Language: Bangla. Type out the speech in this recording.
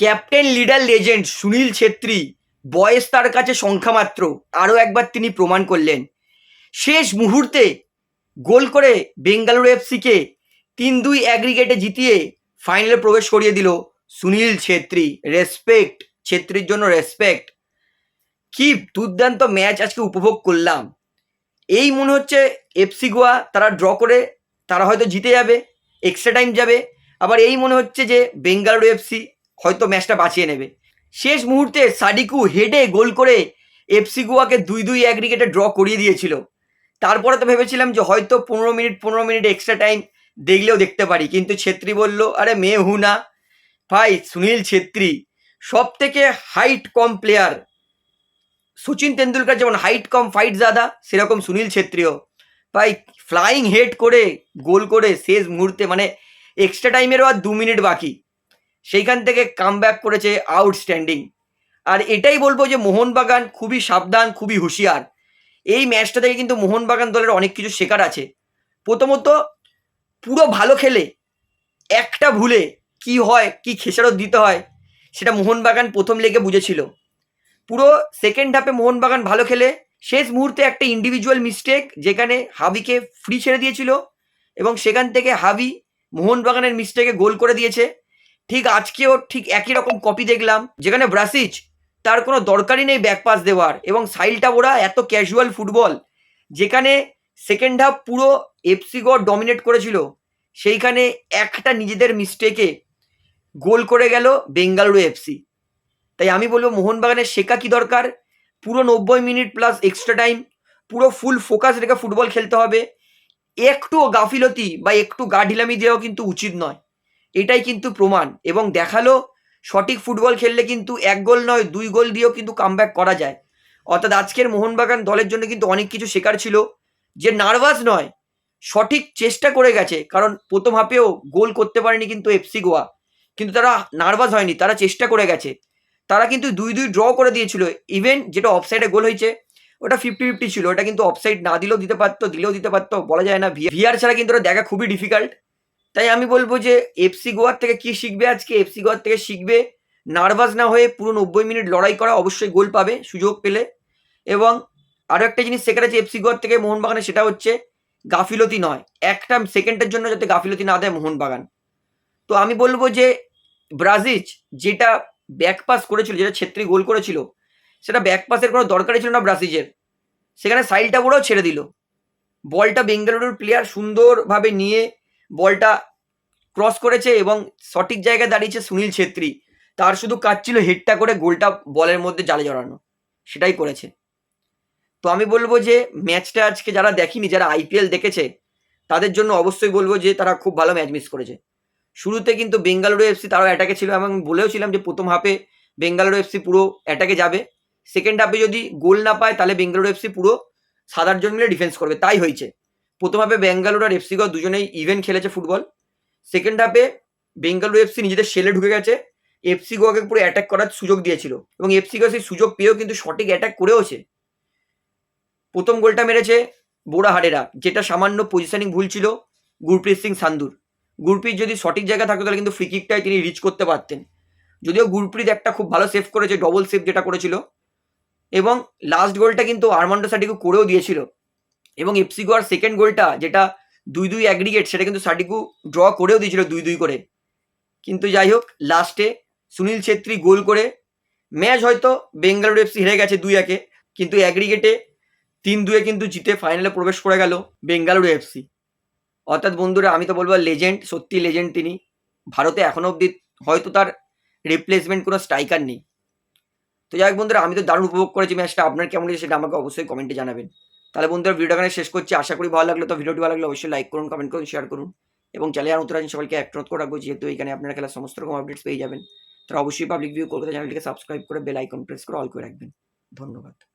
Captain leader legend Sunil Chhetri, বয়স তার কাছে সংখ্যা মাত্র, আরও একবার তিনি প্রমাণ করলেন। শেষ মুহূর্তে গোল করে বেঙ্গালুরু এফসিকে তিন দুই অ্যাগ্রিগেটে জিতিয়ে ফাইনালে প্রবেশ করিয়ে দিল সুনীল ছেত্রী। রেসপেক্ট ছেত্রীর জন্য রেসপেক্ট কি দুর্দান্ত ম্যাচ আজকে উপভোগ করলাম। এই মনে হচ্ছে এফসি গোয়া, তারা ড্র করে, তারা হয়তো জিতে যাবে এক্সট্রা টাইম যাবে। আবার এই মনে হচ্ছে যে বেঙ্গালুরু এফসি হয়তো ম্যাচটা বাঁচিয়ে নেবে। শেষ মুহূর্তে সাডিকু হেডে গোল করে এফসি গোয়াকে দুই দুই অ্যাগ্রিগেটে ড্র করিয়ে দিয়েছিল। তারপরে তো ভেবেছিলাম যে হয়তো পনেরো মিনিট পনেরো মিনিট এক্সট্রা টাইম দেখলেও দেখতে পারি। কিন্তু ছেত্রী বলল, আরে মেয়ে হু না। ভাই, সুনীল ছেত্রী সব থেকে হাইট কম প্লেয়ার সচিন তেন্ডুলকার যেমন হাইট কম ফাইট জাদা সেরকম সুনীল ছেত্রীও। ভাই ফ্লাইং হেড করে, গোল করে শেষ মুহূর্তে মানে এক্সট্রা টাইমেরও আর দু মিনিট বাকি। সেইখান থেকে কাম ব্যাক করেছে আউটস্ট্যান্ডিং আর এটাই বলব যে মোহনবাগান খুবই সাবধান, খুবই হুঁশিয়ার। এই ম্যাচটা থেকে কিন্তু মোহনবাগান দলের অনেক কিছু শেখার আছে। প্রথমত, পুরো ভালো খেলে একটা ভুলে কি হয়, কি খেসারত দিতে হয়, সেটা মোহনবাগান প্রথম লেগে বুঝেছিল। পুরো সেকেন্ড হাফে মোহনবাগান ভালো খেলে, শেষ মুহূর্তে একটা ইন্ডিভিজুয়াল মিস্টেক যেখানে হাবিকে ফ্রি ছেড়ে দিয়েছিল এবং সেখান থেকে হাবি মোহনবাগানের মিস্টেকে গোল করে দিয়েছে। ঠিক আজকেও ঠিক একই রকম কপি দেখলাম। যেখানে ব্রাসিচ, তার কোনো দরকারই নেই ব্যাক পাস দেওয়ার এবং সাইলটা ওরা এত ক্যাজুয়াল ফুটবল যেখানে সেকেন্ড হাফ পুরো এফসি গড় ডমিনেট করেছিল, সেইখানে একটা নিজেদের মিস্টেকে গোল করে গেল বেঙ্গালুরু এফসি তাই আমি বলব মোহনবাগানের শেখা কি দরকার? পুরো নব্বই মিনিট প্লাস এক্সট্রা টাইম পুরো ফুল ফোকাস রেখে ফুটবল খেলতে হবে। একটুও গাফিলতি বা একটু গা ঢিলামি দেওয়া কিন্তু উচিত নয়। এটাই কিন্তু প্রমাণ। এবং দেখাল, সঠিক ফুটবল খেললে কিন্তু এক গোল নয়, দুই গোল দিয়েও কিন্তু কামব্যাক করা যায়। অর্থাৎ আজকের মোহনবাগান দলের জন্য কিন্তু অনেক কিছু শেখার ছিল। যে নার্ভাস নয়, সঠিক চেষ্টা করে গেছে। কারণ প্রথম হাফেও গোল করতে পারেনি কিন্তু এফসি গোয়া। কিন্তু তারা নার্ভাস হয়নি, তারা চেষ্টা করে গেছে। তারা কিন্তু দুই দুই ড্র করে দিয়েছিল। ইভেন যেটা অফসাইডে গোল হয়েছে, ওটা ফিফটি ফিফটি ছিল। ওটা কিন্তু অফসাইড না দিলেও দিতে পারতো, দিলেও দিতে পারতো, বলা যায় না। ভিআর ছাড়া কিন্তু ওটা দেখা খুবই ডিফিকাল্ট তাই আমি বলব যে এফসি গোয়ার থেকে কি শিখবে আজকে? এফসি গোয়ার থেকে শিখবে। নার্ভাস না হয়ে পুরো নব্বই মিনিট লড়াই করা অবশ্যই গোল পাবে, সুযোগ পেলে। এবং আরও একটা জিনিস শেখার আছে এফসি গোয়ার থেকে মোহনবাগানে, সেটা হচ্ছে গাফিলতি নয়। একটা সেকেন্ডের জন্য যাতে গাফিলতি না দেয় মোহনবাগান। তো আমি বলব যে ব্রাজিচ যেটা ব্যাকপাস করেছিল, যেটা ছেত্রী গোল করেছিল, সেটা ব্যাকপাসের কোনো দরকারই ছিল না ব্রাজিজের সেখানে সাইলটা বড়ও ছেড়ে দিল। বলটা বেঙ্গালুরুর প্লেয়ার সুন্দরভাবে নিয়ে বলটা ক্রস করেছে এবং সঠিক জায়গায় দাঁড়িয়েছে সুনীল ছেত্রী। তার শুধু কাজ ছিল হেডটা করে গোলটা বলের মধ্যে জালে জড়ানো। সেটাই করেছে। তো আমি বলব যে ম্যাচটা আজকে যারা দেখেনি, যারা আইপিএল দেখেছে, তাদের জন্য অবশ্যই বলব যে, তারা খুব ভালো ম্যাচ মিস করেছে। শুরুতে কিন্তু বেঙ্গালুরু এফসি তারাও অ্যাটাকে ছিল এবং আমি বলেও ছিলাম যে, প্রথম হাফে বেঙ্গালুরু এফসি পুরো অ্যাটাকে যাবে। সেকেন্ড হাফে যদি গোল না পায়, তাহলে বেঙ্গালুরু এফসি পুরো সাত আটজন মিলে ডিফেন্স করবে। তাই হয়েছে। প্রথম হাফে বেঙ্গালুরু আর এফসি গো দুজনেই ইভেন্ট খেলেছে ফুটবল সেকেন্ড হাফে বেঙ্গালুরু এফসি নিজেদের সেলে ঢুকে গেছে। এফসি গোয়াকে পুরো অ্যাটাক করার সুযোগ দিয়েছিল। এবং এফসি গো সেই সুযোগ পেয়েও কিন্তু সঠিক অ্যাটাক করেওছে। প্রথম গোলটা মেরেছে বোরা হাডেরা যেটা সামান্য পজিশনিং ভুল ছিল গুরপ্রীত সিং সান্দুর গুরপ্রীত যদি সঠিক জায়গায় থাকতো তাহলে কিন্তু ফ্রি কিকটাই তিনি রিচ করতে পারতেন। যদিও গুরপ্রীত একটা খুব ভালো সেভ করেছে ডবল সেভ যেটা করেছিল। এবং লাস্ট গোলটা কিন্তু আরমান্ডো সাটিকু করেও দিয়েছিল। এবং এফসি গোয়ার সেকেন্ড গোলটা যেটা দুই দুই অ্যাগ্রিগেট সেটা কিন্তু সাটিকু ড্র করেও দিয়েছিল দুই দুই করে। কিন্তু যাই হোক লাস্টে সুনীল ছেত্রী গোল করে, ম্যাচ হয়তো বেঙ্গালুরু এফসি হেরে গেছে দুই একে, কিন্তু অ্যাগ্রিগেটে তিন দুয়ে কিন্তু জিতে ফাইনালে প্রবেশ করে গেল বেঙ্গালুরু এফসি। অর্থাৎ বন্ধুরা, আমি তো বলব লেজেন্ড সত্যি লেজেন্ড তিনি। ভারতে এখনও অবধি হয়তো তার রিপ্লেসমেন্ট কোনো স্ট্রাইকার নেই। তো যাই হোক বন্ধুরা, আমি তো দারুণ উপভোগ করেছি ম্যাচটা। আপনার কেমন লেগেছে সেটা আমাকে অবশ্যই কমেন্টে জানাবেন। তাহলে বন্ধুরা ভিডিওটা এখানে শেষ করছি। আশা করি ভালো লাগল। তো ভিডিওটি ভালো লাগলে অবশ্যই লাইক করুন কমেন্ট করুন শেয়ার করুন। এবং চ্যানেল নতুন আছেন সবাইকে এক করে রাখব, যেহেতু এখানে আপনারা খেলা সমস্ত রকম আপডেটস পেয়ে যাবেন। তারা অবশ্যই পাবলিক ভিউ কলকাতা চ্যানেলটিকে সাবস্ক্রাইব করে বেল আইকন প্রেস করে অল করে রাখবেন। ধন্যবাদ।